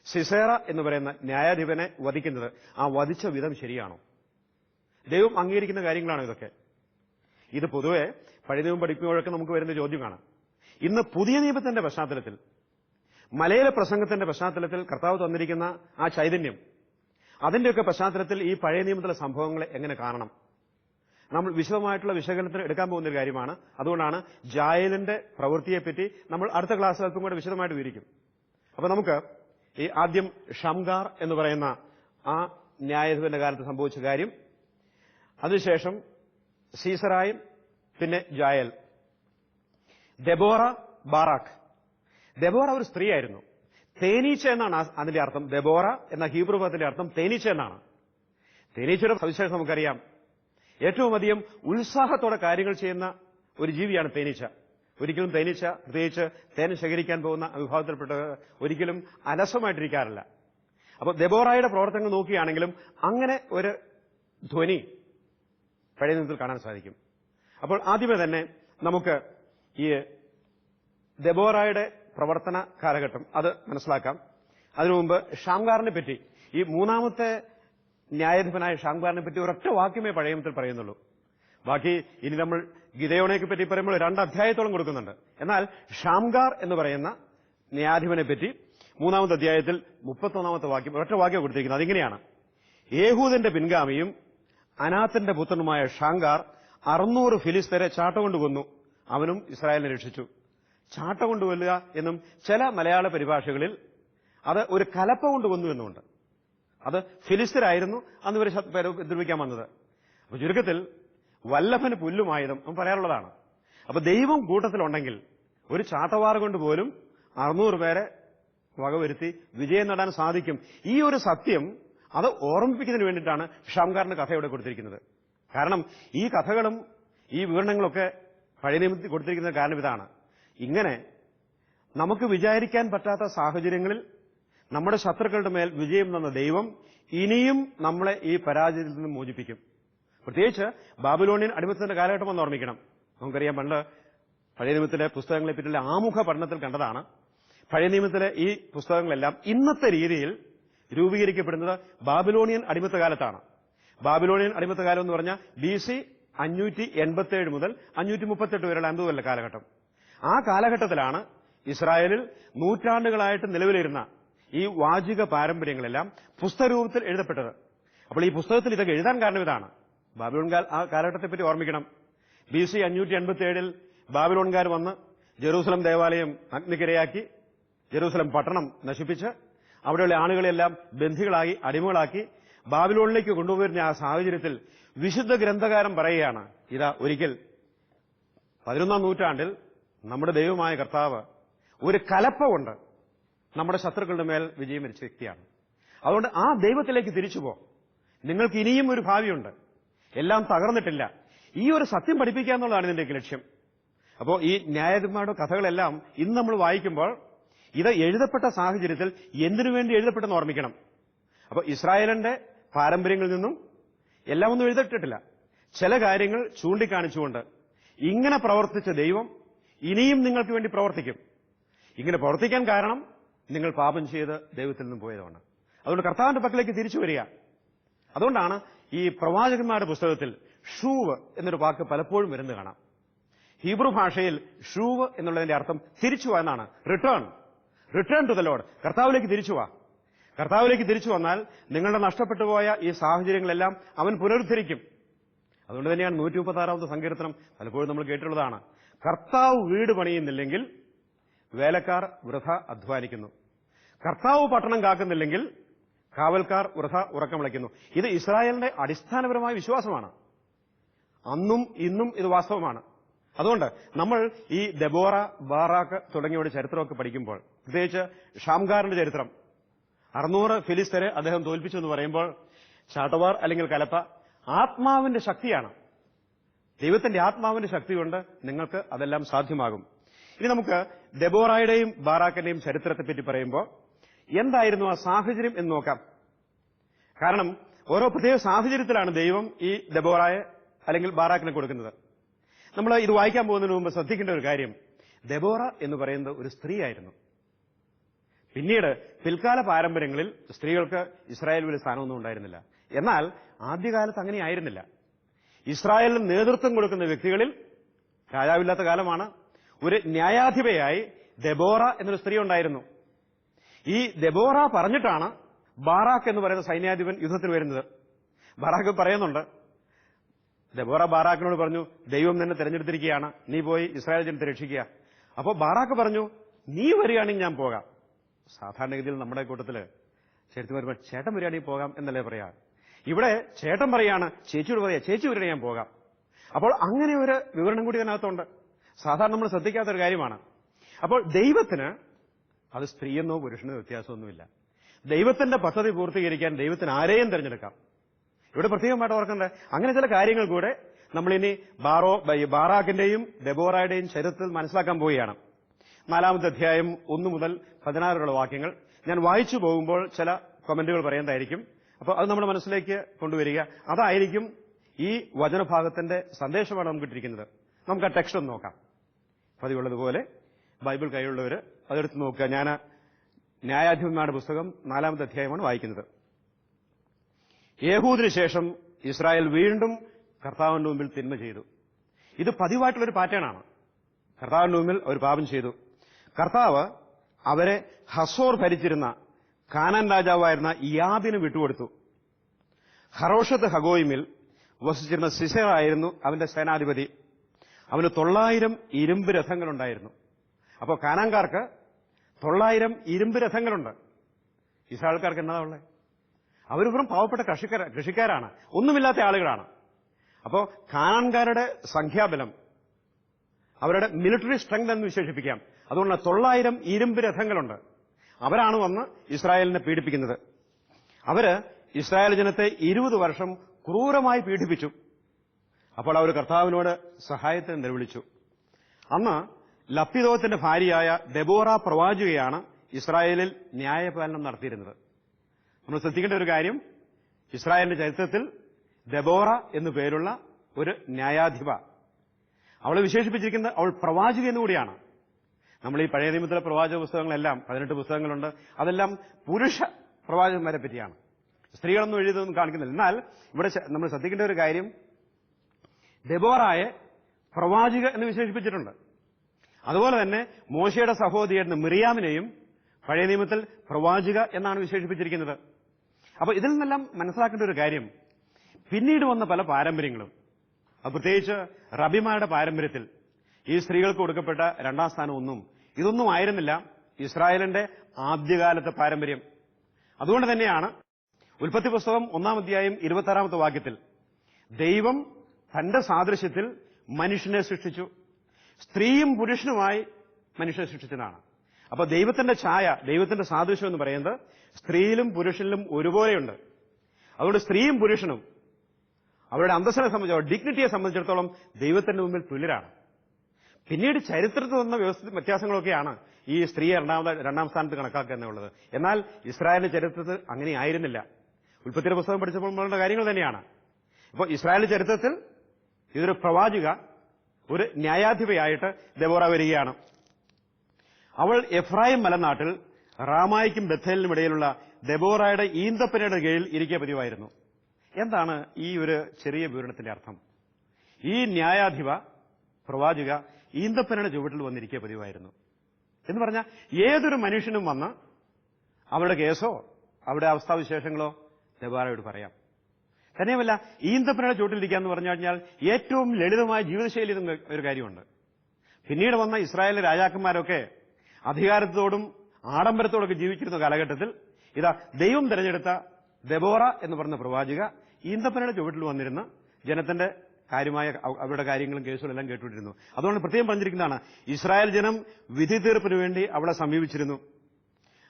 Speaker 1: സിസേറ എന്ന് പറയുന്ന ന്യായാധിപനെ വധിക്കുന്നത്. ആ വധിച്ച വിധം ശരിയാണോ? ദൈവം അംഗീകരിക്കുന്ന കാര്യങ്ങളാണ് ഇതൊക്കെ? ഇത് പൊതുവെ പഴയ നിയമം പഠിക്കുമ്പോഴൊക്കെ നമുക്ക് വരുന്ന ചോദ്യമാണ്. ഇന്ന് പുതിയ നിയമത്തിന്റെ പശ്ചാത്തലത്തിൽ മലയിലെ പ്രസംഗത്തിന്റെ പശ്ചാത്തലത്തിൽ കർത്താവ് തന്നിരിക്കുന്ന ആ ചൈതന്യം അതിന്റെയൊക്കെ പശ്ചാത്തലത്തിൽ ഈ പഴയ നിയമത്തിലെ സംഭവങ്ങളെ എങ്ങനെ കാണണം? നമ്മൾ വിശദമായിട്ടുള്ള വിശകലനത്തിന് എടുക്കാൻ പോകുന്ന ഒരു കാര്യമാണ്. അതുകൊണ്ടാണ് ജായലിന്റെ പ്രവൃത്തിയെപ്പറ്റി നമ്മൾ അടുത്ത ക്ലാസ് അല്പം കൂടെ വിശദമായിട്ട് വിവരിക്കും. അപ്പൊ നമുക്ക് ഈ ആദ്യം ഷംഗാർ എന്ന് പറയുന്ന ആ ന്യായാധിപന്റെ കാലത്ത് സംഭവിച്ച കാര്യം അതിനുശേഷം സീസറായും പിന്നെ ജായൽ. ദെബോറ ബാറാഖ് ദെബോറ ഒരു സ്ത്രീയായിരുന്നു. തേനീച്ച എന്നാണ് അതിന്റെ അർത്ഥം. ദബോറ എന്ന ഹീബ്രു പദത്തിന്റെ അർത്ഥം തേനീച്ച എന്നാണ്. തേനീച്ചയുടെ സവിശേഷം നമുക്കറിയാം. ഏറ്റവും അധികം ഉത്സാഹത്തോടെ കാര്യങ്ങൾ ചെയ്യുന്ന ഒരു ജീവിയാണ് തേനീച്ച. ഒരിക്കലും തേനീച്ച പ്രത്യേകിച്ച് തേൻ ശേഖരിക്കാൻ പോകുന്ന വിഭാഗത്തിൽപ്പെട്ട ഒരിക്കലും അലസമായിട്ടിരിക്കാറില്ല. അപ്പോൾ ദബോറായുടെ പ്രവർത്തനങ്ങൾ നോക്കുകയാണെങ്കിലും അങ്ങനെ ഒരു ധ്വനി പഴയ കാണാൻ സാധിക്കും. അപ്പോൾ ആദ്യമേ തന്നെ നമുക്ക് ഈ ദെബോറായുടെ പ്രവർത്തന കാലഘട്ടം. അത് മനസ്സിലാക്കാം. അതിനു മുമ്പ് ഷാംഗാറിനെ പറ്റി ഈ മൂന്നാമത്തെ ന്യായാധിപനായ ഷാംഗാറിനെ പറ്റി ഒരൊറ്റ വാക്യമേ പഴയമത്തിൽ പറയുന്നുള്ളൂ. ബാക്കി ഇനി നമ്മൾ ഗിതയോണയെ പറ്റി പറയുമ്പോൾ രണ്ട് അധ്യായത്തോളം കൊടുക്കുന്നുണ്ട്. എന്നാൽ ഷാംഗാർ എന്ന് പറയുന്ന ന്യായാധിപനെ പറ്റി മൂന്നാമത്തെ അധ്യായത്തിൽ മുപ്പത്തൊന്നാമത്തെ വാക്യം ഒരൊറ്റ വാക്യം കൊടുത്തിരിക്കുന്നത്. അതിങ്ങനെയാണ്. യേഹൂദന്റെ പിൻഗാമിയും അനാത്തിന്റെ പുത്രനുമായ ഷാങ്കാർ അറുന്നൂറ് ഫിലിസ്തരെ ചാട്ടം കൊന്നു അവനും ഇസ്രായേലിനെ രക്ഷിച്ചു. ചാട്ടം കൊണ്ടുവല്ലുക എന്നും ചില മലയാള പരിഭാഷകളിൽ അത് ഒരു കലപ്പ കൊണ്ടുവന്നു എന്നുമുണ്ട്. അത് ഫിലിസ്തരായിരുന്നു അന്ന് ഇവർ ഉപദ്രവിക്കാൻ വന്നത്. അപ്പൊ ചുരുക്കത്തിൽ വല്ലഭന് പുല്ലുമായതും പറയാറുള്ളതാണ്. അപ്പൊ ദൈവം കൂട്ടത്തിലുണ്ടെങ്കിൽ ഒരു ചാട്ടവാറ് കൊണ്ട് പോലും അറുന്നൂറ് പേരെ വകവരുത്തി വിജയം നേടാൻ സാധിക്കും. ഈ ഒരു സത്യം അത് ഓർമ്മിപ്പിക്കുന്നതിന് വേണ്ടിയിട്ടാണ് ഷാംകാറിന്റെ കഥ ഇവിടെ കൊടുത്തിരിക്കുന്നത്. കാരണം ഈ കഥകളും ഈ വിവരണങ്ങളൊക്കെ പഴയ നിയമത്തിൽ കൊടുത്തിരിക്കുന്ന കാരണം ഇതാണ്. ഇങ്ങനെ നമുക്ക് വിചാരിക്കാൻ പറ്റാത്ത സാഹചര്യങ്ങളിൽ നമ്മുടെ ശത്രുക്കളുടെ മേൽ വിജയം തന്ന ദൈവം ഇനിയും നമ്മളെ ഈ പരാജയത്തിൽ നിന്ന് മോചിപ്പിക്കും. പ്രത്യേകിച്ച് ബാബുലോണിയൻ അടിമത്തത്തിന്റെ കാലഘട്ടം എന്ന് ഓർമ്മിക്കണം. നമുക്കറിയാം പണ്ട് പഴയ നിയമത്തിലെ പുസ്തകങ്ങളെ പറ്റിയുള്ള ആമുഖ പഠനത്തിൽ കണ്ടതാണ്. പഴയ നിയമത്തിലെ ഈ പുസ്തകങ്ങളെല്ലാം ഇന്നത്തെ രീതിയിൽ രൂപീകരിക്കപ്പെടുന്നത് ബാബിലോണിയൻ അടിമത്ത കാലത്താണ് ബാബിലോണിയൻ അടിമത്ത കാലം എന്ന് പറഞ്ഞാൽ ബി സി അഞ്ഞൂറ്റി എൺപത്തി ഏഴ് മുതൽ അഞ്ഞൂറ്റി മുപ്പത്തെട്ട് വരെയുള്ള അന്തുവല്ല കാലഘട്ടം. ആ കാലഘട്ടത്തിലാണ് ഇസ്രായേലിൽ നൂറ്റാണ്ടുകളായിട്ട് നിലവിലിരുന്ന ഈ വാചിക പാരമ്പര്യങ്ങളെല്ലാം പുസ്തകരൂപത്തിൽ എഴുതപ്പെട്ടത്. അപ്പോൾ ഈ പുസ്തകത്തിൽ ഇതൊക്കെ എഴുതാൻ കാരണം ഇതാണ്. ബാബിലോൺകാർ ആ കാലഘട്ടത്തെപ്പറ്റി ഓർമ്മിക്കണം. ബി സി അഞ്ഞൂറ്റി എൺപത്തിയേഴിൽ ബാബിലോൺകാർ വന്ന് ജെറൂസലം ദേവാലയം അഗ്നിക്കിരയാക്കി ജെറൂസലം പട്ടണം നശിപ്പിച്ച് അവിടെയുള്ള ആളുകളെല്ലാം ബന്ധികളാക്കി അടിമകളാക്കി ബാബിലോണിലേക്ക് കൊണ്ടുപോയിരുന്ന ആ സാഹചര്യത്തിൽ വിശുദ്ധ ഗ്രന്ഥകാരം പറയുകയാണ്. ഇതാ ഒരിക്കൽ പതിനൊന്നാം നൂറ്റാണ്ടിൽ നമ്മുടെ ദൈവമായ കർത്താവ് ഒരു കലപ്പ കൊണ്ട് നമ്മുടെ ശത്രുക്കളുടെ മേൽ വിജയം വരിച്ച വ്യക്തിയാണ്. അതുകൊണ്ട് ആ ദൈവത്തിലേക്ക് തിരിച്ചു പോ. നിങ്ങൾക്ക് ഇനിയും ഒരു ഭാവിയുണ്ട്. എല്ലാം തകർന്നിട്ടില്ല. ഈ ഒരു സത്യം പഠിപ്പിക്കുക എന്നുള്ളതാണ് ഇതിന്റെയൊക്കെ ലക്ഷ്യം. അപ്പോൾ ഈ ന്യായാധിപന്മാരുടെ കഥകളെല്ലാം ഇന്ന് നമ്മൾ വായിക്കുമ്പോൾ ഇത് എഴുതപ്പെട്ട സാഹചര്യത്തിൽ എന്തിനു വേണ്ടി എഴുതപ്പെട്ടെന്ന് ഓർമ്മിക്കണം. അപ്പോൾ ഇസ്രായേലിന്റെ പാരമ്പര്യങ്ങളിൽ നിന്നും എല്ലാം ഒന്നും എഴുതപ്പെട്ടിട്ടില്ല ചില കാര്യങ്ങൾ ചൂണ്ടിക്കാണിച്ചുകൊണ്ട് ഇങ്ങനെ പ്രവർത്തിച്ച ദൈവം ഇനിയും നിങ്ങൾക്ക് വേണ്ടി പ്രവർത്തിക്കും. ഇങ്ങനെ പ്രവർത്തിക്കാൻ കാരണം നിങ്ങൾ പാപം ചെയ്ത് ദൈവത്തിൽ നിന്നും പോയതാണ് അതുകൊണ്ട് കർത്താവിന്റെ പക്കലേക്ക് തിരിച്ചു വരിക. അതുകൊണ്ടാണ് ഈ പ്രവാചകന്മാരുടെ പുസ്തകത്തിൽ ഷൂവ് എന്നൊരു വാക്ക് പലപ്പോഴും വരുന്നത് കാണാം. ഹീബ്രു ഭാഷയിൽ ഷൂവ് എന്നുള്ളതിന്റെ അർത്ഥം തിരിച്ചു എന്നാണ്. Return return to the Lord കർത്താവിലേക്ക് തിരിച്ചു വാ. കർത്താവിലേക്ക് തിരിച്ചു വന്നാൽ നിങ്ങളുടെ നഷ്ടപ്പെട്ടു പോയ ഈ സാഹചര്യങ്ങളെല്ലാം അവൻ പുനരുദ്ധരിക്കും. അതുകൊണ്ട് തന്നെയാണ് നൂറ്റി മുപ്പത്തി ആറാമത്തെ സങ്കീർത്തനം പലപ്പോഴും നമ്മൾ കേട്ടിട്ടുള്ളതാണ്. കർത്താവ് വീട് പണിയുന്നില്ലെങ്കിൽ വേലക്കാർ വൃഥ അധ്വാനിക്കുന്നു. കർത്താവ് പട്ടണം കാക്കുന്നില്ലെങ്കിൽ കാവൽക്കാർ വൃഥ ഉറക്കം വിളിക്കുന്നു ഇത് ഇസ്രായേലിന്റെ അടിസ്ഥാനപരമായ വിശ്വാസമാണ്. അന്നും ഇന്നും ഇത് വാസ്തവമാണ്. അതുകൊണ്ട് നമ്മൾ ഈ ദബോറ ബാറാക്ക് തുടങ്ങിയവരുടെ ചരിത്രമൊക്കെ പഠിക്കുമ്പോൾ പ്രത്യേകിച്ച് ഷാംഗാറിന്റെ ചരിത്രം അറുന്നൂറ് ഫിലിസ്തരെ അദ്ദേഹം തോൽപ്പിച്ചു എന്ന് പറയുമ്പോൾ ചാട്ടവാർ അല്ലെങ്കിൽ കലപ്പ ആത്മാവിന്റെ ശക്തിയാണ്. ദൈവത്തിന്റെ ആത്മാവിന്റെ ശക്തി കൊണ്ട് നിങ്ങൾക്ക് അതെല്ലാം സാധ്യമാകും. ഇനി നമുക്ക് ദബോറായുടെയും ബാറാക്കിന്റെയും ചരിത്രത്തെപ്പറ്റി പറയുമ്പോൾ എന്തായിരുന്നു ആ സാഹചര്യം എന്ന് നോക്കാം. കാരണം ഓരോ പ്രത്യേക സാഹചര്യത്തിലാണ് ദൈവം ഈ ദബോറായെ അല്ലെങ്കിൽ ബാറാക്കിനെ കൊടുക്കുന്നത്. നമ്മൾ ഇത് വായിക്കാൻ പോകുന്നതിന് മുമ്പ് ശ്രദ്ധിക്കേണ്ട ഒരു കാര്യം. ദബോറ എന്ന് പറയുന്നത് ഒരു സ്ത്രീയായിരുന്നു. പിന്നീട് പിൽക്കാല പാരമ്പര്യങ്ങളിൽ സ്ത്രീകൾക്ക് ഇസ്രായേൽ വലിയ സ്ഥാനമൊന്നും ഉണ്ടായിരുന്നില്ല. എന്നാൽ ആദ്യകാലത്ത് അങ്ങനെ ആയിരുന്നില്ല. ഇസ്രായേലിന് നേതൃത്വം കൊടുക്കുന്ന വ്യക്തികളിൽ രാജാവില്ലാത്ത കാലമാണ്. ഒരു ന്യായാധിപയായി ദബോറ എന്നൊരു സ്ത്രീ ഉണ്ടായിരുന്നു. ഈ ദബോറ പറഞ്ഞിട്ടാണ് ബാറാക്ക് എന്ന് പറയുന്ന സൈന്യാധിപൻ യുദ്ധത്തിൽ വരുന്നത്. ബാറാക്ക് പറയുന്നുണ്ട് ദബോറ ബാറാക്കിനോട് പറഞ്ഞു ദൈവം നിന്നെ തെരഞ്ഞെടുത്തിരിക്കുകയാണ്. നീ പോയി ഇസ്രായേൽ ജനത്തെ രക്ഷിക്കുക. അപ്പോൾ ബാറാക്ക് പറഞ്ഞു നീ വരികയാണെങ്കിൽ ഞാൻ പോകാം. സാധാരണഗതിയിൽ നമ്മുടെ കൂട്ടത്തിൽ ചേട്ടൻ വരുമ്പോൾ ചേട്ടൻ വരികയാണെങ്കിൽ പോകാം എന്നല്ലേ പറയാ. ഇവിടെ ചേട്ടൻ പറയാണ് ചേച്ചിയോട് പറയാ ചേച്ചി വരികയാണെങ്കിൽ ഞാൻ പോകാം. അപ്പോൾ അങ്ങനെ ഒരു വിവരണം കൂടി അതിനകത്തുണ്ട് സാധാരണ നമ്മൾ ശ്രദ്ധിക്കാത്ത ഒരു കാര്യമാണ്. അപ്പോൾ ദൈവത്തിന് അത് സ്ത്രീയെന്നോ പുരുഷനോ വ്യത്യാസമൊന്നുമില്ല. ദൈവത്തിന്റെ പദ്ധതി പൂർത്തീകരിക്കാൻ ദൈവത്തിന് ആരെയും തിരഞ്ഞെടുക്കാം. ഇവിടെ പ്രത്യേകമായിട്ട് ഓർക്കണ്ടേ അങ്ങനെ ചില കാര്യങ്ങൾ കൂടെ നമ്മളിനി ബാറോ ബാറാക്കിന്റെയും ഡെബോറയുടെയും ചരിത്രത്തിൽ മനസ്സിലാക്കാൻ പോവുകയാണ്. നാലാമത്തെ അധ്യായം ഒന്നു മുതൽ പതിനാറുള്ള വാക്യങ്ങൾ. ഞാൻ വായിച്ചു പോകുമ്പോൾ ചില കമന്റുകൾ പറയുന്നതായിരിക്കും. അപ്പോൾ അത് നമ്മുടെ മനസ്സിലേക്ക് കൊണ്ടുവരിക. അതായിരിക്കും ഈ വചനഭാഗത്തിന്റെ സന്ദേശമാണ് നമുക്ക് ഇട്ടിരിക്കുന്നത് നമുക്ക് ആ ടെക്സ്റ്റ് ഒന്ന് നോക്കാം. പതിവുള്ളതുപോലെ ബൈബിൾ കൈയുള്ളവർ അതെടുത്ത് നോക്കുക. ഞാൻ ന്യായാധിപന്മാരുടെ പുസ്തകം നാലാമത്തെ അധ്യായമാണ് വായിക്കുന്നത്. യേഹൂദിന് ശേഷം ഇസ്രായേൽ വീണ്ടും കർത്താവിന്റെ മുമ്പിൽ തിന്മ ചെയ്തു. ഇത് പതിവായിട്ടുള്ളൊരു പാറ്റേണാണ്. കർത്താവിന്റെ മുമ്പിൽ ഒരു പാപം ചെയ്തു. കർത്താവ് അവരെ ഹസോർ ഭരിച്ചിരുന്ന കാനാൻ രാജാവായിരുന്ന ഇയാബിന് വിട്ടുകൊടുത്തു. ഹറോഷത്ത് ഹഗോയിമിൽ വസിച്ചിരുന്ന സിസറായിരുന്നു അവന്റെ സേനാധിപതി. അവന് തൊള്ളായിരം ഇരുമ്പ് രഥങ്ങളുണ്ടായിരുന്നു. അപ്പോൾ കാനാങ്കാർക്ക് തൊള്ളായിരം ഇരുമ്പ് രഥങ്ങളുണ്ട്. ഇസ്രായേൽക്കാർക്ക് എന്നതാ ഉള്ളത് അവർ പാവപ്പെട്ട കൃഷിക്കാര കൃഷിക്കാരാണ്. ഒന്നുമില്ലാത്ത ആളുകളാണ്. അപ്പോൾ കാനാൻകാരുടെ സംഖ്യാബലം അവരുടെ മിലിറ്ററി സ്ട്രെങ്ത് എന്ന് വിശേഷിപ്പിക്കാം. അതുകൊണ്ട് തൊള്ളായിരം ഇരുമ്പ് രഥങ്ങളുണ്ട്. അവരാണ് വന്ന് ഇസ്രായേലിനെ പീഡിപ്പിക്കുന്നത്. അവർ ഇസ്രായേൽ ജനത്തെ ഇരുപത് വർഷം ക്രൂരമായി പീഡിപ്പിച്ചു. അപ്പോൾ അവർ കർത്താവിനോട് സഹായത്തെ നിലവിളിച്ചു. അന്ന് ലപ്പിദോത്തിന്റെ ഭാര്യയായ ഡെബോറ പ്രവാചികയാണ് ഇസ്രായേലിൽ ന്യായപാലനം നടത്തിയിരുന്നത്. നമ്മൾ ശ്രദ്ധിക്കേണ്ട ഒരു കാര്യം ഇസ്രായേലിന്റെ ചരിത്രത്തിൽ ഡെബോറ എന്നു പേരുള്ള ഒരു ന്യായാധിപ. അവളെ വിശേഷിപ്പിച്ചിരിക്കുന്നത് അവൾ പ്രവാചക എന്നുകൂടിയാണ്. നമ്മൾ ഈ പഴയ നിയമത്തിലെ പ്രവാചക പുസ്തകങ്ങളെല്ലാം പതിനെട്ട് പുസ്തകങ്ങളുണ്ട് അതെല്ലാം പുരുഷ പ്രവാചകന്മാരെ പറ്റിയാണ്. സ്ത്രീകളൊന്നും എഴുതിയതൊന്നും കാണിക്കുന്നില്ല. എന്നാൽ ഇവിടെ നമ്മൾ ശ്രദ്ധിക്കേണ്ട ഒരു കാര്യം ഡെബോറായെ പ്രവാചക എന്ന് വിശേഷിപ്പിച്ചിട്ടുണ്ട്. അതുപോലെ തന്നെ മോശയുടെ സഹോദരിയായിരുന്ന മിറിയാമിനെയും പഴയ നിയമത്തിൽ പ്രവാചിക എന്നാണ് വിശേഷിപ്പിച്ചിരിക്കുന്നത്. അപ്പോൾ ഇതിൽ നിന്നെല്ലാം മനസ്സിലാക്കേണ്ട ഒരു കാര്യം പിന്നീട് വന്ന പല പാരമ്പര്യങ്ങളും പ്രത്യേകിച്ച് റബിമാരുടെ പാരമ്പര്യത്തിൽ ഈ സ്ത്രീകൾക്ക് കൊടുക്കപ്പെട്ട രണ്ടാം സ്ഥാനം ഒന്നും ഇതൊന്നും ആയിരുന്നില്ല ഇസ്രായേലിന്റെ ആദ്യകാലത്തെ പാരമ്പര്യം. അതുകൊണ്ട് തന്നെയാണ് ഉൽപ്പത്തി പുസ്തകം ഒന്നാം അധ്യായം ഇരുപത്താറാമത്തെ വാക്യത്തിൽ ദൈവം തന്റെ സാദൃശ്യത്തിൽ മനുഷ്യനെ സൃഷ്ടിച്ചു. സ്ത്രീയും പുരുഷനുമായി മനുഷ്യനെ സൃഷ്ടിച്ചതാണ്. അപ്പൊ ദൈവത്തിന്റെ ഛായ ദൈവത്തിന്റെ സാദൃശ്യം എന്ന് പറയുന്നത് സ്ത്രീയിലും പുരുഷനിലും ഒരുപോലെയുണ്ട്. അതുകൊണ്ട് സ്ത്രീയും പുരുഷനും അവരുടെ അന്തസ്സിനെ സംബന്ധിച്ചോ ഡിഗ്നിറ്റിയെ സംബന്ധിച്ചിടത്തോളം ദൈവത്തിന്റെ മുമ്പിൽ തുല്യരാണ്. പിന്നീട് ചരിത്രത്തിൽ വന്ന വ്യത്യാസങ്ങളൊക്കെയാണ് ഈ സ്ത്രീയെ രണ്ടാമത് രണ്ടാം സ്ഥാനത്ത് കണക്കാക്കുക എന്നുള്ളത്. എന്നാൽ ഇസ്രായേലിന്റെ ചരിത്രത്തിൽ അങ്ങനെ ആയിരുന്നില്ല. ഉൽപ്പത്തിയുടെ പുസ്തകം പഠിച്ചപ്പോൾ കാര്യങ്ങൾ തന്നെയാണ്. ഇപ്പോൾ ഇസ്രായേലിന്റെ ചരിത്രത്തിൽ ഇതൊരു പ്രവാചിക ഒരു ന്യായാധിപയായിട്ട് ദബോറ വരികയാണ്. അവൾ എഫ്രായിം മലനാട്ടിൽ റാമായിക്കും ബഥേലിനും ഇടയിലുള്ള ദബോറയുടെ ഈന്തപ്പനയുടെ കീഴിൽ ഇരിക്കെ പതിവായിരുന്നു. എന്താണ് ഈ ഒരു ചെറിയ വിവരണത്തിന്റെ അർത്ഥം? ഈ ന്യായാധിപ പ്രവാചിക ഈന്തപ്പനയുടെ ചുവട്ടിൽ വന്നിരിക്കുക പതിവായിരുന്നു. എന്ന് പറഞ്ഞാൽ ഏതൊരു മനുഷ്യനും വന്ന് അവരുടെ കേസോ അവരുടെ അവസ്ഥാവിശേഷങ്ങളോ ദബാറയോട് പറയാം. തന്നെയുമല്ല ഈന്തപ്പനയുടെ ചുവട്ടിലിരിക്കുക എന്ന് പറഞ്ഞു കഴിഞ്ഞാൽ ഏറ്റവും ലളിതമായ ജീവിതശൈലി ഒരു കാര്യമുണ്ട്. പിന്നീട് വന്ന ഇസ്രായേലിലെ രാജാക്കന്മാരൊക്കെ അധികാരത്തോടും ആഡംബരത്തോടൊക്കെ ജീവിച്ചിരുന്ന കാലഘട്ടത്തിൽ ഇതാ ദൈവം തെരഞ്ഞെടുത്ത ദബോറ എന്ന് പറഞ്ഞ പ്രവാചിക ഈന്തപ്പനയുടെ ചുവട്ടിൽ വന്നിരുന്ന ജനത്തിന്റെ കാര്യമായ അവരുടെ കാര്യങ്ങളും കേസുകളെല്ലാം കേട്ടുകൊണ്ടിരുന്നു. അതുകൊണ്ട് പ്രത്യേകം പറഞ്ഞിരിക്കുന്നതാണ് ഇസ്രായേൽ ജനം വിധി തീർപ്പിന് വേണ്ടി അവളെ സമീപിച്ചിരുന്നു.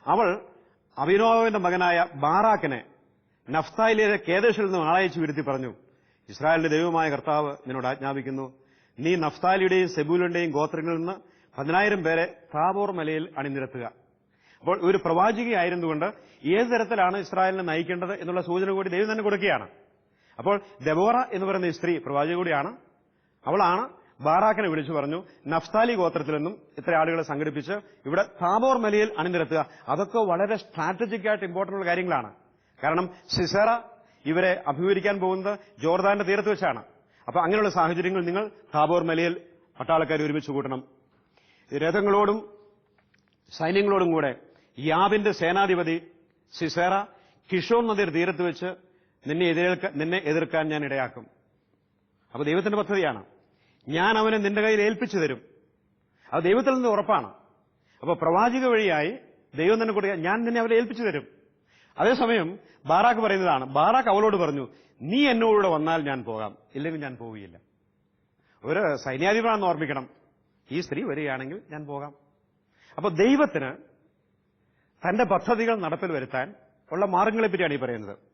Speaker 1: അവൾ അഭിനോവന്റെ മകനായ ബാറാക്കിനെ നഫ്തായിലെ കേദേശിൽ നിന്ന് ആളയച്ചു വരുത്തി പറഞ്ഞു ഇസ്രായേലിന്റെ ദൈവമായ കർത്താവ് നിന്നോട് ആജ്ഞാപിക്കുന്നു നീ നഫ്താലിയുടെയും സെബൂലിന്റെയും ഗോത്രങ്ങളിൽ നിന്ന് പതിനായിരം പേരെ താബോർ മലയിൽ അണിനിരത്തുക. അപ്പോൾ ഒരു പ്രവാചികയായിരുന്നുകൊണ്ട് ഏത് തരത്തിലാണ് ഇസ്രായേലിനെ നയിക്കേണ്ടത് എന്നുള്ള സൂചന കൂടി ദൈവം തന്നെ കൊടുക്കുകയാണ്. അപ്പോൾ ദബോറ എന്ന് പറയുന്ന ഈ സ്ത്രീ പ്രവാചക കൂടിയാണ്. അവളാണ് ബാറാക്കിനെ വിളിച്ചു പറഞ്ഞു നഫ്താലി ഗോത്രത്തിൽ നിന്നും ഇത്ര ആളുകളെ സംഘടിപ്പിച്ച് ഇവിടെ താബോർ മലയിൽ അണിനിരത്തുക. അതൊക്കെ വളരെ സ്ട്രാറ്റജിക് ആയിട്ട് ഇമ്പോർട്ടന്റ് ഉള്ള കാര്യങ്ങളാണ്. കാരണം സിസറ ഇവരെ അഭിമുഖീകരിക്കാൻ പോകുന്നത് ജോർദാന്റെ തീരത്ത് വെച്ചാണ്. അപ്പൊ അങ്ങനെയുള്ള സാഹചര്യങ്ങൾ നിങ്ങൾ താബോർ മലയിൽ പട്ടാളക്കാരെ ഒരുമിച്ച് കൂട്ടണം. രഥങ്ങളോടും സൈന്യങ്ങളോടും കൂടെ യാബിന്റെ സേനാധിപതി സിസേറ കിഷോർ നദിയുടെ തീരത്ത് വെച്ച് നിന്നെ എതിരേൽക്കാൻ നിന്നെ എതിർക്കാൻ ഞാൻ ഇടയാക്കും. അപ്പൊ ദൈവത്തിന്റെ പദ്ധതിയാണ്. ഞാൻ അവനെ നിന്റെ കയ്യിൽ ഏൽപ്പിച്ചു തരും. അത് ദൈവത്തിൽ നിന്ന് ഉറപ്പാണ്. അപ്പൊ പ്രവാചക വഴിയായി ദൈവം തന്നെ കൊടുക്കുക ഞാൻ നിന്നെ അവരെ ഏൽപ്പിച്ചു തരും. അതേസമയം ബാറാക്ക് പറയുന്നതാണ് ബാറാക്ക് അവളോട് പറഞ്ഞു നീ എന്നോടുകൂടെ വന്നാൽ ഞാൻ പോകാം. ഇല്ലെങ്കിൽ ഞാൻ പോവുകയില്ല. ഒരു സൈന്യാധിപനാണെന്ന് ഓർമ്മിക്കണം. ഈ സ്ത്രീ വരികയാണെങ്കിൽ ഞാൻ പോകാം. അപ്പൊ ദൈവത്തിന് തന്റെ പദ്ധതികൾ നടപ്പിൽ വരുത്താൻ ഉള്ള മാർഗങ്ങളെപ്പറ്റിയാണ് ഈ പറയുന്നത്.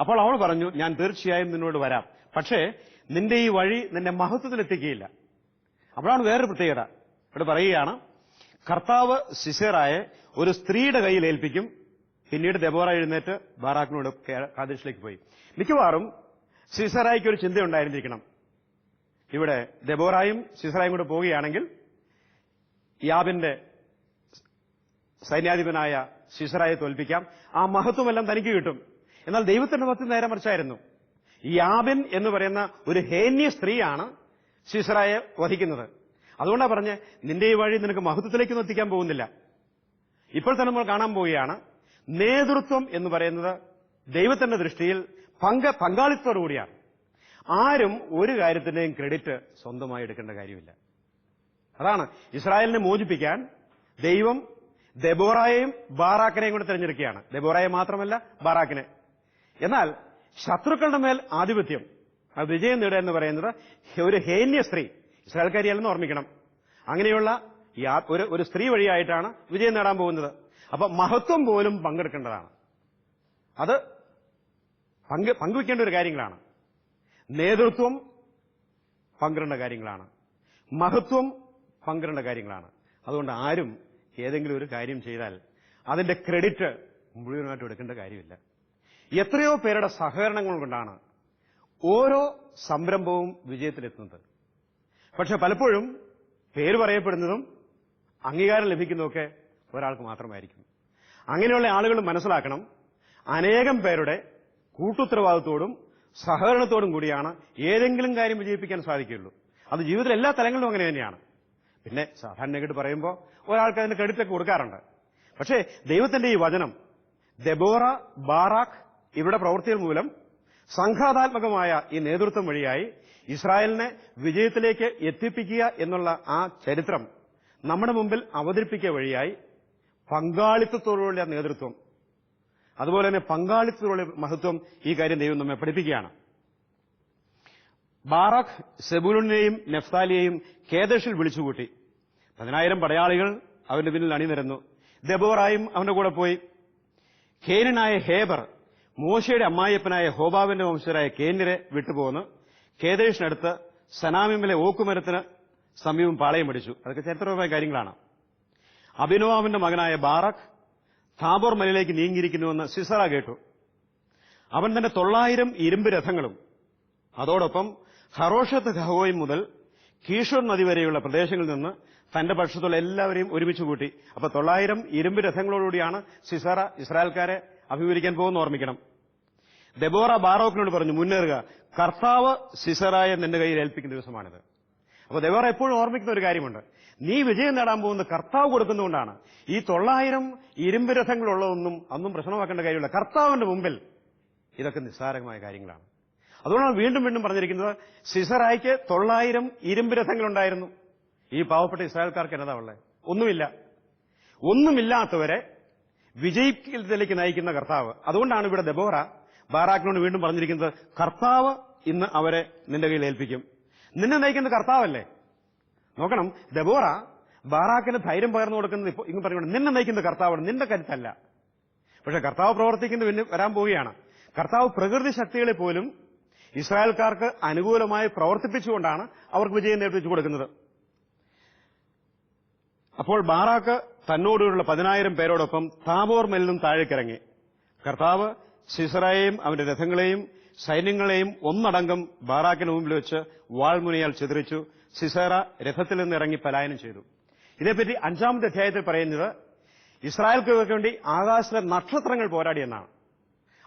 Speaker 1: അപ്പോൾ അവൾ പറഞ്ഞു ഞാൻ തീർച്ചയായും നിന്നോട് വരാം. പക്ഷേ നിന്റെ ഈ വഴി നിന്നെ മഹത്വത്തിലെത്തിക്കുകയില്ല. അപ്പോഴാണ് വേറൊരു പ്രത്യേകത. ഇവിടെ പറയുകയാണ് കർത്താവ് സിസേറായ ഒരു സ്ത്രീയുടെ കയ്യിൽ ഏൽപ്പിക്കും പിന്നീട് ദബോറ എഴുന്നേറ്റ് ബാറാക്കിനോട് കാദേശിലേക്ക് പോയി. മിക്കവാറും സിസറായിക്ക് ഒരു ചിന്തയുണ്ടായിരുന്നിരിക്കണം ഇവിടെ ദബോറായും സിസറായും കൂടെ പോവുകയാണെങ്കിൽ യാബിന്റെ സൈന്യാധിപനായ സിസറായെ തോൽപ്പിക്കാം. ആ മഹത്വമെല്ലാം തനിക്ക് കിട്ടും. എന്നാൽ ദൈവത്തിന്റെ മുഖത്ത് നേരെ മറിച്ചായിരുന്നു. യാബിൻ എന്ന് പറയുന്ന ഒരു ഹേന്യ സ്ത്രീയാണ് ശിശ്രായെ വധിക്കുന്നത്. അതുകൊണ്ടാണ് പറഞ്ഞ് നിന്റെ ഈ വഴി നിനക്ക് മഹത്വത്തിലേക്കൊന്നും എത്തിക്കാൻ പോകുന്നില്ല. ഇപ്പോൾ തന്നെ നമ്മൾ കാണാൻ പോവുകയാണ്. നേതൃത്വം എന്ന് പറയുന്നത് ദൈവത്തിന്റെ ദൃഷ്ടിയിൽ പങ്ക പങ്കാളിത്തോടുകൂടിയാണ് ആരും ഒരു കാര്യത്തിന്റെയും ക്രെഡിറ്റ് സ്വന്തമായി എടുക്കേണ്ട കാര്യമില്ല. അതാണ് ഇസ്രായേലിനെ മോചിപ്പിക്കാൻ ദൈവം ദബോറായെയും ബാറാക്കിനെയും കൂടെ തിരഞ്ഞെടുക്കുകയാണ്. ദബോറായെ മാത്രമല്ല ബാറാക്കിനെ എന്നാൽ ശത്രുക്കളുടെ മേൽ ആധിപത്യം അത് വിജയം നേടുക എന്ന് പറയുന്നത് ഒരു ഹേന്യ സ്ത്രീ ഇസ്രായേൽക്കാരിയല്ലെന്ന് ഓർമ്മിക്കണം. അങ്ങനെയുള്ള ഒരു ഒരു സ്ത്രീ വഴിയായിട്ടാണ് വിജയം നേടാൻ പോകുന്നത്. അപ്പൊ മഹത്വം പോലും പങ്കെടുക്കേണ്ടതാണ്. അത് പങ്ക് പങ്കുവെക്കേണ്ട ഒരു കാര്യങ്ങളാണ്. നേതൃത്വം പങ്കിടേണ്ട കാര്യങ്ങളാണ്. മഹത്വം പങ്കിടേണ്ട കാര്യങ്ങളാണ്. അതുകൊണ്ട് ആരും ഏതെങ്കിലും ഒരു കാര്യം ചെയ്താൽ അതിന്റെ ക്രെഡിറ്റ് മുഴുവനായിട്ട് എടുക്കേണ്ട കാര്യമില്ല. എത്രയോ പേരുടെ സഹകരണങ്ങൾ കൊണ്ടാണ് ഓരോ സംരംഭവും വിജയത്തിലെത്തുന്നത്. പക്ഷെ പലപ്പോഴും പേര് പറയപ്പെടുന്നതും അംഗീകാരം ലഭിക്കുന്നതൊക്കെ ഒരാൾക്ക് മാത്രമായിരിക്കും. അങ്ങനെയുള്ള ആളുകൾ മനസ്സിലാക്കണം അനേകം പേരുടെ കൂട്ടുത്തരവാദിത്തോടും സഹകരണത്തോടും കൂടിയാണ് ഏതെങ്കിലും കാര്യം വിജയിപ്പിക്കാൻ സാധിക്കുകയുള്ളൂ. അത് ജീവിതത്തിലെ എല്ലാ തലങ്ങളിലും അങ്ങനെ തന്നെയാണ്. പിന്നെ സാധാരണയായിട്ട് പറയുമ്പോൾ ഒരാൾക്ക് അതിന്റെ ക്രെഡിറ്റൊക്കെ കൊടുക്കാറുണ്ട്. പക്ഷേ ദൈവത്തിന്റെ ഈ വചനം ദബോറ ബാറാഖ് ഇവരുടെ പ്രവൃത്തികൾ മൂലം സംഘാതാത്മകമായ ഈ നേതൃത്വം വഴിയായി ഇസ്രായേലിനെ വിജയത്തിലേക്ക് എത്തിപ്പിക്കുക എന്നുള്ള ആ ചരിത്രം നമ്മുടെ മുമ്പിൽ അവതരിപ്പിക്കുക വഴിയായി പങ്കാളിത്തത്തോടുള്ള നേതൃത്വം അതുപോലെ തന്നെ പങ്കാളിത്തത്തോടുള്ള മഹത്വം ഈ കാര്യം ദൈവം നമ്മെ പഠിപ്പിക്കുകയാണ്. ബാറഖ് സെബുലിനെയും നെഫ്താലിയെയും കേദഷിൽ വിളിച്ചുകൂട്ടി. പതിനായിരം പടയാളികൾ അവന്റെ പിന്നിൽ അണിനിരന്നു. ദബോറായും അവന്റെ കൂടെ പോയി. കേരനായ ഹേബർ മോശയുടെ അമ്മായിയപ്പനായ ഹോബാവിന്റെ വംശരായ കേന്യരെ വിട്ടുപോന്ന് കേദേശിനടുത്ത് സനാമിമിലെ ഓക്കുമരത്തിന് സമീപം പാളയം പിടിച്ചു. അതൊക്കെ ചരിത്രപരമായ കാര്യങ്ങളാണ്. അഭിനവാവിന്റെ മകനായ ബാറക് താബോർ മലയിലേക്ക് നീങ്ങിയിരിക്കുന്നുവെന്ന് സിസറ കേട്ടു. അവൻ തന്റെ തൊള്ളായിരം ഇരുമ്പ് രഥങ്ങളും അതോടൊപ്പം ഹറോഷത്ത് ഖഹോയും മുതൽ കീഷോർ നദി വരെയുള്ള പ്രദേശങ്ങളിൽ നിന്ന് തന്റെ പക്ഷത്തുള്ള എല്ലാവരെയും ഒരുമിച്ച് കൂട്ടി. അപ്പൊ തൊള്ളായിരം ഇരുമ്പ് രഥങ്ങളോടുകൂടിയാണ് സിസറ ഇസ്രായേൽക്കാരെ അഭിമുഖീകരിക്കാൻ പോകുന്ന ഓർമ്മിക്കണം. ദബോറ ബാറോക്കിനോട് പറഞ്ഞു മുന്നേറുക. കർത്താവ് സിസറായ നിന്റെ കയ്യിൽ ഏൽപ്പിക്കുന്ന ദിവസമാണിത്. അപ്പോൾ ദബോറ എപ്പോഴും ഓർമ്മിക്കുന്ന ഒരു കാര്യമുണ്ട്. നീ വിജയം നേടാൻ പോകുന്ന കർത്താവ് കൊടുക്കുന്നതുകൊണ്ടാണ്. ഈ തൊള്ളായിരം ഇരുമ്പ് രഥങ്ങളുള്ളതൊന്നും അന്നും പ്രശ്നമാക്കേണ്ട കാര്യമില്ല. കർത്താവിന്റെ മുമ്പിൽ ഇതൊക്കെ നിസ്സാരമായ കാര്യങ്ങളാണ്. അതുകൊണ്ടാണ് വീണ്ടും വീണ്ടും പറഞ്ഞിരിക്കുന്നത് സിസറായിക്ക് തൊള്ളായിരം ഇരുമ്പ് രഥങ്ങളുണ്ടായിരുന്നു. ഈ പാവപ്പെട്ട ഇസ്രായേൽക്കാർക്ക് എന്നതാ ഉള്ളത്? ഒന്നുമില്ല. ഒന്നുമില്ലാത്തവരെ വിജയിക്കത്തിലേക്ക് നയിക്കുന്ന കർത്താവ്. അതുകൊണ്ടാണ് ഇവിടെ ദബോറ ബാറാക്കിനോട് വീണ്ടും പറഞ്ഞിരിക്കുന്നത് കർത്താവ് ഇന്ന് അവരെ നിന്റെ കയ്യിൽ ഏൽപ്പിക്കും. നിന്നെ നയിക്കുന്ന കർത്താവല്ലേ? നോക്കണം ദബോറ ബാറാക്കിന് ധൈര്യം പകർന്നു കൊടുക്കുന്നത് ഇപ്പോൾ ഇങ്ങനെ പറഞ്ഞു നിന്നെ നയിക്കുന്ന കർത്താവാണ് നിന്റെ കരുത്തല്ല. പക്ഷെ കർത്താവ് പ്രവർത്തിക്കുന്നത് പിന്നെ വരാൻ പോവുകയാണ്. കർത്താവ് പ്രകൃതി ശക്തികളെ പോലും ഇസ്രായേൽക്കാർക്ക് അനുകൂലമായി പ്രവർത്തിപ്പിച്ചുകൊണ്ടാണ് അവർക്ക് വിജയം നേടിച്ചു കൊടുക്കുന്നത്. അപ്പോൾ ബാറാക്ക് തന്നോടുള്ള പതിനായിരം പേരോടൊപ്പം താബോർ മെല്ലും താഴേക്കിറങ്ങി. കർത്താവ് സിസറയെയും അവന്റെ രഥങ്ങളെയും സൈന്യങ്ങളെയും ഒന്നടങ്കം ബാറാക്കിന് മുമ്പിൽ വെച്ച് വാൾമുനയാൽ ചിതറിച്ചു സിസേറ രഥത്തിൽ നിന്ന് ഇറങ്ങി പലായനം ചെയ്തു. ഇതേപ്പറ്റി അഞ്ചാമത്തെ അധ്യായത്തിൽ പറയുന്നത് ഇസ്രായേൽക്ക് വേണ്ടി ആകാശത്തിലെ നക്ഷത്രങ്ങൾ പോരാടിയെന്നാണ്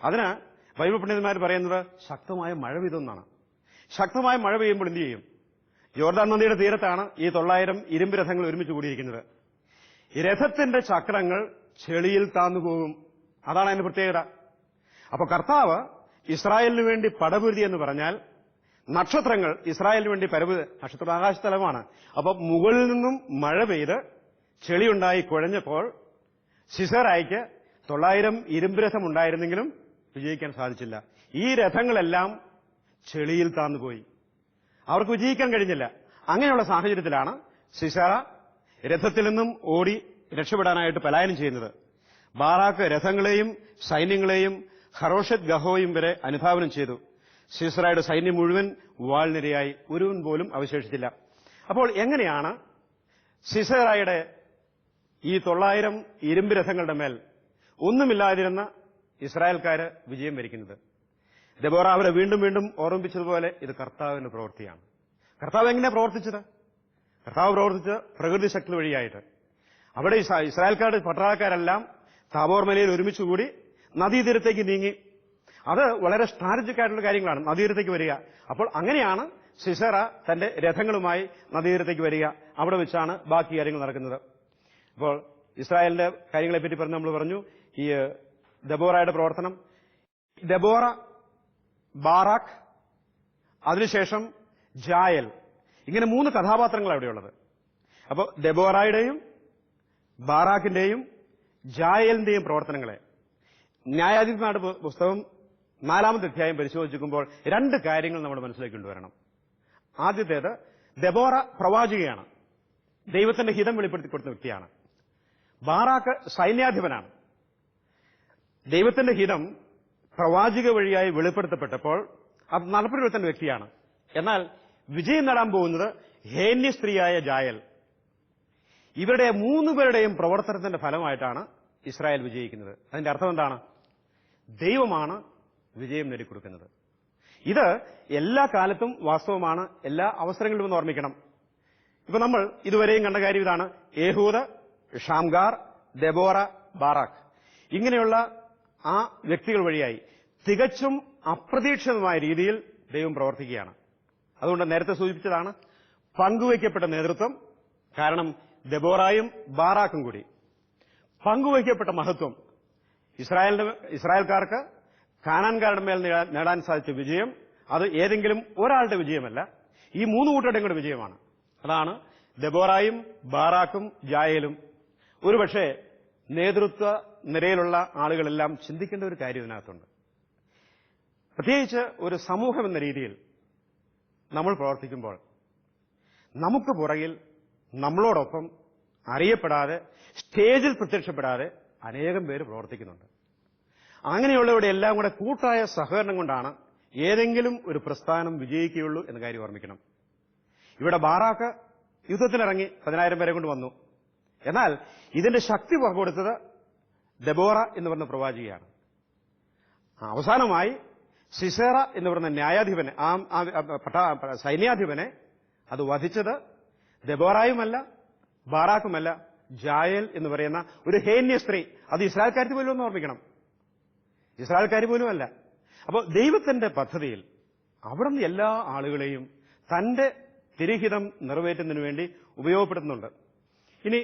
Speaker 1: അതിന് ബൈബിൾ പണ്ഡിതന്മാർ പറയുന്നത് ശക്തമായ മഴ പെയ്തെന്നാണ് ശക്തമായ മഴ പെയ്യുമ്പോൾ എന്ത് ചെയ്യും? ജോർദാൻ നദിയുടെ തീരത്താണ് ഈ തൊള്ളായിരം ഇരുമ്പ് രഥങ്ങൾ ഒരുമിച്ച് കൂടിയിരിക്കുന്നത്. രഥത്തിന്റെ ചക്രങ്ങൾ ചെളിയിൽ താന്നുപോകും. അതാണ് അതിന്റെ പ്രത്യേകത. അപ്പൊ കർത്താവ് ഇസ്രായേലിന് വേണ്ടി പടപുരുതി എന്ന് പറഞ്ഞാൽ നക്ഷത്രങ്ങൾ ഇസ്രായേലിന് വേണ്ടി പരവ് നക്ഷത്ര ആകാശതലമാണ്. അപ്പൊ മുകളിൽ നിന്നും മഴ പെയ്ത് ചെളിയുണ്ടായി കുഴഞ്ഞപ്പോൾ സിസറായിക്ക് തൊള്ളായിരം ഇരുമ്പ് രഥം ഉണ്ടായിരുന്നെങ്കിലും വിജയിക്കാൻ സാധിച്ചില്ല. ഈ രഥങ്ങളെല്ലാം ചെളിയിൽ താന്നുപോയി. അവർക്ക് വിജയിക്കാൻ കഴിഞ്ഞില്ല. അങ്ങനെയുള്ള സാഹചര്യത്തിലാണ് സിസറ രഥത്തിൽ നിന്നും ഓടി രക്ഷപ്പെടാനായിട്ട് പലായനം ചെയ്യുന്നത്. ബാറാക്ക് രഥങ്ങളെയും സൈന്യങ്ങളെയും ഹറോഷത് ഗഹോയും വരെ അനുധാവനം ചെയ്തു. സീസറായുടെ സൈന്യം മുഴുവൻ വാൾനിരയായി ഒരുവൻ പോലും അവശേഷിച്ചില്ല. അപ്പോൾ എങ്ങനെയാണ് സിസറായുടെ ഈ തൊള്ളായിരം ഇരുമ്പ് രഥങ്ങളുടെ മേൽ ഒന്നുമില്ലാതിരുന്ന ഇസ്രായേൽക്കാര് വിജയം വരിക്കുന്നത്? ദബോറ അവരെ വീണ്ടും വീണ്ടും ഓർമ്മിപ്പിച്ചതുപോലെ ഇത് കർത്താവിന്റെ പ്രവൃത്തിയാണ്. കർത്താവ് എങ്ങനെയാണ് പ്രവർത്തിച്ചത്? കർത്താവ് പ്രവർത്തിച്ച് പ്രകൃതി ശക്തി വഴിയായിട്ട്. അവിടെ ഇസ്രാ- ഇസ്രായേൽക്കാരുടെ പട്ടാളക്കാരെല്ലാം താബോർ മലയിൽ ഒരുമിച്ചുകൂടി നദീതീരത്തേക്ക് നീങ്ങി. അത് വളരെ സ്ട്രാറ്റജിക് ആയിട്ടുള്ള കാര്യങ്ങളാണ്. നദീതീരത്തേക്ക് വരിക. അപ്പോൾ അങ്ങനെയാണ് സിസറ തന്റെ രഥങ്ങളുമായി നദീതീരത്തേക്ക് വരിക. അവിടെ വെച്ചാണ് ബാക്കി കാര്യങ്ങൾ നടക്കുന്നത്. അപ്പോൾ ഇസ്രായേലിന്റെ കാര്യങ്ങളെപ്പറ്റി പറഞ്ഞ് നമ്മൾ പറഞ്ഞു. ഈ ഡബോറയുടെ പ്രവർത്തനം. ദബോറ ബാറാഖ് അതിനുശേഷം ജായൽ. ഇങ്ങനെ മൂന്ന് കഥാപാത്രങ്ങൾ അവിടെയുള്ളത് അപ്പോൾ ഡെബോറായുടെയും ബാറാഖിന്റെയും ജായലിന്റെയും പ്രവർത്തനങ്ങളെ. ന്യായാധിപന്മാരുടെ പുസ്തകം നാലാമത്തെ അധ്യായം പരിശോധിക്കുമ്പോൾ രണ്ട് കാര്യങ്ങൾ നമ്മുടെ മനസ്സിലേക്ക് കൊണ്ടുവരണം. ആദ്യത്തേത് ദബോറ പ്രവാചികയാണ്. ദൈവത്തിന്റെ ഹിതം വെളിപ്പെടുത്തി കൊടുത്ത വ്യക്തിയാണ്. ബാറാക്ക് സൈന്യാധിപനാണ്. ദൈവത്തിന്റെ ഹിതം പ്രവാചിക വഴിയായി വെളിപ്പെടുത്തപ്പെട്ടപ്പോൾ അത് നടപ്പിൽ വ്യക്തിയാണ്. എന്നാൽ വിജയം നേടാൻ പോകുന്നത് ഹേന്യ സ്ത്രീയായ ജായൽ. ഇവരുടെ മൂന്നുപേരുടെയും പ്രവർത്തനത്തിന്റെ ഫലമായിട്ടാണ് ഇസ്രായേൽ വിജയിക്കുന്നത്. അതിന്റെ അർത്ഥം എന്താണ്? ദൈവമാണ് വിജയം നേടിക്കൊടുക്കുന്നത്. ഇത് എല്ലാ കാലത്തും വാസ്തവമാണ് എല്ലാ അവസരങ്ങളിലും എന്ന് ഓർമ്മിക്കണം. ഇപ്പൊ നമ്മൾ ഇതുവരെയും കണ്ട കാര്യം ഇതാണ്. Ehud Shamgar Deborah Barak. ഇങ്ങനെയുള്ള ആ വ്യക്തികൾ വഴിയായി തികച്ചും അപ്രതീക്ഷിതമായ രീതിയിൽ ദൈവം പ്രവർത്തിക്കുകയാണ്. അതുകൊണ്ട് നേരത്തെ സൂചിപ്പിച്ചതാണ് പങ്കുവയ്ക്കപ്പെട്ട നേതൃത്വം കാരണം ദബോറായും ബാറാക്കും കൂടി. പങ്കുവയ്ക്കപ്പെട്ട മഹത്വം ഇസ്രായേലിന്റെ ഇസ്രായേൽക്കാർക്ക് കാനാൻകാരുടെ മേൽ നേടാൻ- സാധിച്ച വിജയം അത് ഏതെങ്കിലും ഒരാളുടെ വിജയമല്ല ഈ മൂന്ന് കൂട്ടരുടെയും കൂടെ വിജയമാണ്. അതാണ് ദബോറായും ബാറാക്കും ജായലും. ഒരുപക്ഷെ നേതൃത്വ നിരയിലുള്ള ആളുകളെല്ലാം ചിന്തിക്കേണ്ട ഒരു കാര്യം ഇതിനകത്തുണ്ട്. പ്രത്യേകിച്ച് ഒരു സമൂഹം എന്ന രീതിയിൽ നമ്മൾ പ്രവർത്തിക്കുമ്പോൾ നമുക്ക് പുറകിൽ നമ്മളോടൊപ്പം അറിയപ്പെടാതെ സ്റ്റേജിൽ പ്രത്യക്ഷപ്പെടാതെ അനേകം പേര് പ്രവർത്തിക്കുന്നുണ്ട്. അങ്ങനെയുള്ളവരുടെ എല്ലാം കൂടെ കൂട്ടായ സഹകരണം കൊണ്ടാണ് ഏതെങ്കിലും ഒരു പ്രസ്ഥാനം വിജയിക്കുകയുള്ളൂ എന്ന കാര്യം ഓർമ്മിക്കണം. ഇവിടെ ബാറാക്ക് യുദ്ധത്തിനിറങ്ങി പതിനായിരം പേരെ കൊണ്ട് വന്നു. എന്നാൽ ഇതിന്റെ ശക്തി പങ്കുകൊടുത്തത് ഡെബോറ എന്ന് പറഞ്ഞ പ്രവാചികയാണ്. അവസാനമായി സിസേറ എന്ന് പറയുന്ന ന്യായാധിപനെ ആ സൈന്യാധിപനെ അത് വധിച്ചത് ദബോറായുമല്ല ബാറാക്കുമല്ല ജായൽ എന്ന് പറയുന്ന ഒരു ഹേന്യ സ്ത്രീ. അത് ഇസ്രായേൽക്കാരി പോലും ഒന്ന് ഓർമ്മിക്കണം. ഇസ്രായേൽക്കാരി പോലുമല്ല അപ്പോൾ ദൈവത്തിന്റെ പദ്ധതിയിൽ അവിടുന്ന് എല്ലാ ആളുകളെയും തന്റെ തിരിഹിതം നിറവേറ്റുന്നതിന് വേണ്ടി ഉപയോഗപ്പെടുത്തുന്നുണ്ട്. ഇനി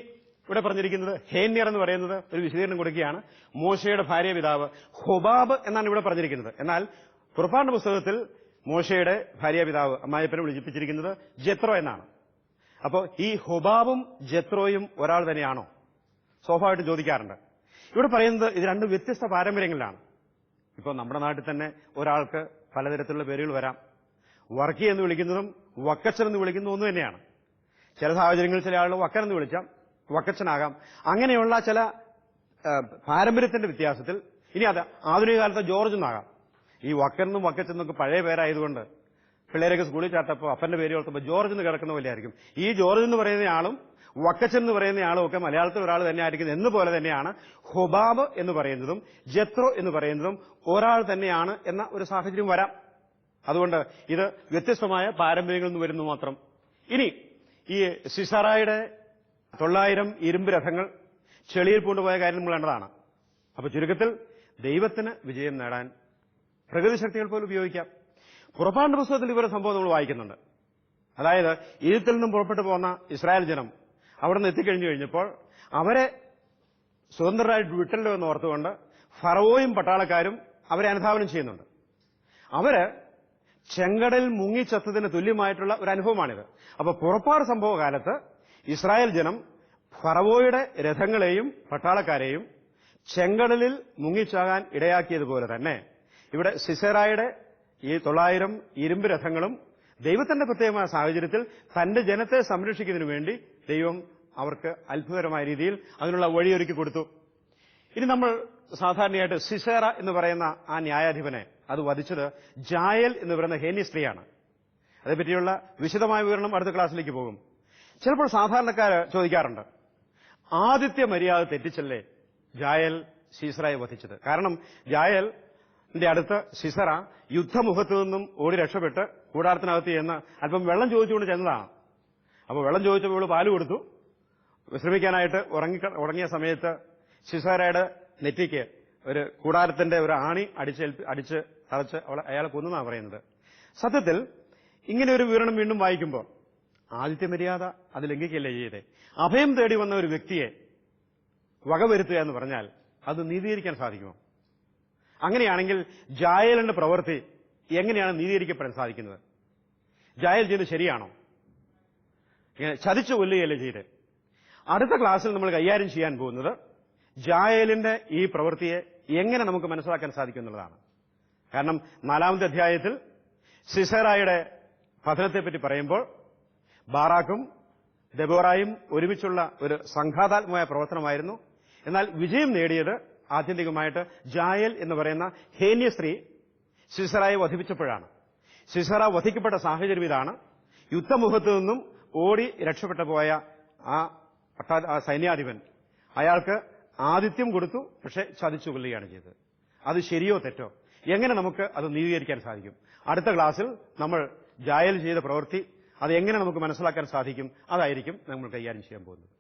Speaker 1: ഇവിടെ പറഞ്ഞിരിക്കുന്നത് ഹേന്യർ എന്ന് പറയുന്നത് ഒരു വിശദീകരണം കൊടുക്കുകയാണ്. മോശയുടെ ഭാര്യ പിതാവ് ഹൊബാബ് എന്നാണ് ഇവിടെ പറഞ്ഞിരിക്കുന്നത്. എന്നാൽ പുറപ്പാടിന്റെ പുസ്തകത്തിൽ മോശയുടെ ഭാര്യ പിതാവ് അമ്മായപ്പനെ വിളിപ്പിച്ചിരിക്കുന്നത് ജെത്രോ എന്നാണ്. അപ്പോൾ ഈ ഹൊബാബും ജെത്രോയും ഒരാൾ തന്നെയാണോ? സ്വാഭാവികമായിട്ടും ചോദിക്കാറുണ്ട്. ഇവിടെ പറയുന്നത് ഇത് രണ്ട് വ്യത്യസ്ത പാരമ്പര്യങ്ങളിലാണ്. ഇപ്പോൾ നമ്മുടെ നാട്ടിൽ തന്നെ ഒരാൾക്ക് പലതരത്തിലുള്ള പേരുകൾ വരാം. വർക്കി എന്ന് വിളിക്കുന്നതും വക്കച്ചൻ എന്ന് വിളിക്കുന്നതും ഒന്ന് തന്നെയാണ്. ചില സാഹചര്യങ്ങളിൽ ചില ആളുകൾ വക്കൻ എന്ന് വിളിച്ചാം വക്കച്ചനാകാം. അങ്ങനെയുള്ള ചില പാരമ്പര്യത്തിന്റെ വ്യത്യാസത്തിൽ ഇനി അത് ആധുനിക കാലത്ത് ജോർജ് എന്നാകാം. ഈ വക്കനും വക്കച്ചെന്നൊക്കെ പഴയ പേരായതുകൊണ്ട് പിള്ളേരൊക്കെ സ്കൂളിൽ ചേർത്തപ്പോൾ അപ്പന്റെ പേര് ഓർത്തപ്പോൾ ജോർജ് എന്ന് കിടക്കുന്ന പോലെ ആയിരിക്കും ഈ ജോർജ് എന്ന് പറയുന്ന ആളും വക്കച്ചൻ എന്ന് പറയുന്ന ആളും ഒക്കെ മലയാളത്തിൽ ഒരാൾ തന്നെ ആയിരിക്കും എന്ന് പോലെ തന്നെയാണ് ഹൊബാബ് എന്ന് പറയുന്നതും ജത്രോ എന്ന് പറയുന്നതും ഒരാൾ തന്നെയാണ് എന്ന ഒരു സാഹചര്യം വരാം. അതുകൊണ്ട് ഇത് വ്യത്യസ്തമായ പാരമ്പര്യങ്ങളിൽ നിന്ന് വരുന്നു മാത്രം. ഇനി ഈ സിസറായുടെ തൊള്ളായിരം ഇരുമ്പ് രഥങ്ങൾ ചെളിയിൽ പൂണ്ടുപോയ കാര്യം നമ്മൾ കണ്ടതാണ്. അപ്പൊ ചുരുക്കത്തിൽ ദൈവത്തിന് വിജയം നേടാൻ പ്രകൃതി ശക്തികൾ പോലും ഉപയോഗിക്കാം. പുറപ്പാടിന്റെ പുസ്തകത്തിൽ ഇവരുടെ സംഭവം നമ്മൾ വായിക്കുന്നുണ്ട്. അതായത് ഈജിപ്തിൽ നിന്നും പുറപ്പെട്ടു പോകുന്ന ഇസ്രായേൽ ജനം അവിടെ നിന്ന് എത്തിക്കഴിഞ്ഞു കഴിഞ്ഞപ്പോൾ അവരെ സ്വതന്ത്രരായിട്ട് വിട്ടല്ലോ എന്ന് ഓർത്തുകൊണ്ട് ഫറവോയും പട്ടാളക്കാരും അവരെ അനുധാവനം ചെയ്യുന്നുണ്ട്. അവർ ചെങ്കടൽ മുങ്ങിച്ചത്തതിന് തുല്യമായിട്ടുള്ള ഒരു അനുഭവമാണിത്. അപ്പൊ പുറപ്പാട് സംഭവ കാലത്ത് ഇസ്രായേൽ ജനം ഫറവോയുടെ രഥങ്ങളെയും പട്ടാളക്കാരെയും ചെങ്കടലിൽ മുങ്ങിച്ചാകാൻ ഇടയാക്കിയതുപോലെ തന്നെ ഇവിടെ സിസേറായുടെ ഈ തൊള്ളായിരം ഇരുമ്പ് രഥങ്ങളും ദൈവത്തിന്റെ പ്രത്യേകമായ സാഹചര്യത്തിൽ തന്റെ ജനത്തെ സംരക്ഷിക്കുന്നതിന് വേണ്ടി ദൈവം അവർക്ക് അത്ഭുതകരമായ രീതിയിൽ അതിനുള്ള വഴിയൊരുക്കി കൊടുത്തു. ഇനി നമ്മൾ സാധാരണയായിട്ട് സിസേറ എന്ന് പറയുന്ന ആ ന്യായാധിപനെ അത് വധിച്ചത് ജായൽ എന്ന് പറയുന്ന ഹേനി സ്ത്രീയാണ്. അതേപറ്റിയുള്ള വിശദമായ വിവരണം അടുത്ത ക്ലാസ്സിലേക്ക് പോകും. ചിലപ്പോൾ സാധാരണക്കാര് ചോദിക്കാറുണ്ട് ആദിത്യ മര്യാദ തെറ്റിച്ചല്ലേ ജായൽ സീസറായി വധിച്ചത്? കാരണം ജായലിന്റെ അടുത്ത് സിസറ യുദ്ധമുഖത്തു നിന്നും ഓടി രക്ഷപ്പെട്ട് കൂടാരത്തിനകത്ത് ചെന്ന് അല്പം വെള്ളം ചോദിച്ചുകൊണ്ട് ചെന്നതാണ്. അപ്പോൾ വെള്ളം ചോദിച്ചപ്പോൾ പാൽ കൊടുത്തു. വിശ്രമിക്കാനായിട്ട് ഉറങ്ങി ഉറങ്ങിയ സമയത്ത് സിസറയുടെ നെറ്റിക്ക് ഒരു കൂടാരത്തിന്റെ ഒരു ആണി അടിച്ചേൽപ്പി അടിച്ച് തളച്ച് അവളെ അയാളെ കൊന്നെന്നാണ് പറയുന്നത്. സത്യത്തിൽ ഇങ്ങനെ ഒരു വിവരണം വീണ്ടും വായിക്കുമ്പോൾ ആദിത്യ മര്യാദ അത് ലംഘിക്കല്ലേ ചെയ്തേ? അഭയം തേടി വന്ന ഒരു വ്യക്തിയെ വകവരുത്തുക എന്ന് പറഞ്ഞാൽ അത് നീതീകരിക്കാൻ സാധിക്കുമോ? അങ്ങനെയാണെങ്കിൽ ജായലിന്റെ പ്രവൃത്തി എങ്ങനെയാണ് നീതീകരിക്കപ്പെടാൻ സാധിക്കുന്നത്? ജായൽ ചെയ്ത് ശരിയാണോ? ചതിച്ചു കൊല്ലുകയല്ലേ ചെയ്ത് അടുത്ത ക്ലാസ്സിൽ നമ്മൾ കൈകാര്യം ചെയ്യാൻ പോകുന്നത് ജായലിന്റെ ഈ പ്രവൃത്തിയെ എങ്ങനെ നമുക്ക് മനസ്സിലാക്കാൻ സാധിക്കും എന്നുള്ളതാണ്. കാരണം നാലാമത്തെ അധ്യായത്തിൽ സിസറായുടെ പഠനത്തെപ്പറ്റി പറയുമ്പോൾ ബാറാക്കും ദബോറായും ഒരുമിച്ചുള്ള ഒരു സംഘാതാത്മകമായ പ്രവർത്തനമായിരുന്നു. എന്നാൽ വിജയം നേടിയത് ആത്യന്തികമായിട്ട് ജായൽ എന്ന് പറയുന്ന ഹേന്യ സ്ത്രീ സിസറായെ വധിപ്പിച്ചപ്പോഴാണ്. സിസറ വധിക്കപ്പെട്ട സാഹചര്യം ഇതാണ്. യുദ്ധമുഖത്തു നിന്നും ഓടി രക്ഷപ്പെട്ടു പോയ ആ സൈന്യാധിപൻ അയാൾക്ക് ആതിഥ്യം കൊടുത്തു പക്ഷെ ചതിച്ചു കൊല്ലുകയാണ് ചെയ്തത്. അത് ശരിയോ തെറ്റോ? എങ്ങനെ നമുക്ക് അത് നീതീകരിക്കാൻ സാധിക്കും? അടുത്ത ക്ലാസ്സിൽ നമ്മൾ ജായൽ ചെയ്ത പ്രവൃത്തി അത് എങ്ങനെ നമുക്ക് മനസ്സിലാക്കാൻ സാധിക്കും? അതായിരിക്കും നമ്മൾ കൈകാര്യം ചെയ്യാൻ പോകുന്നത്.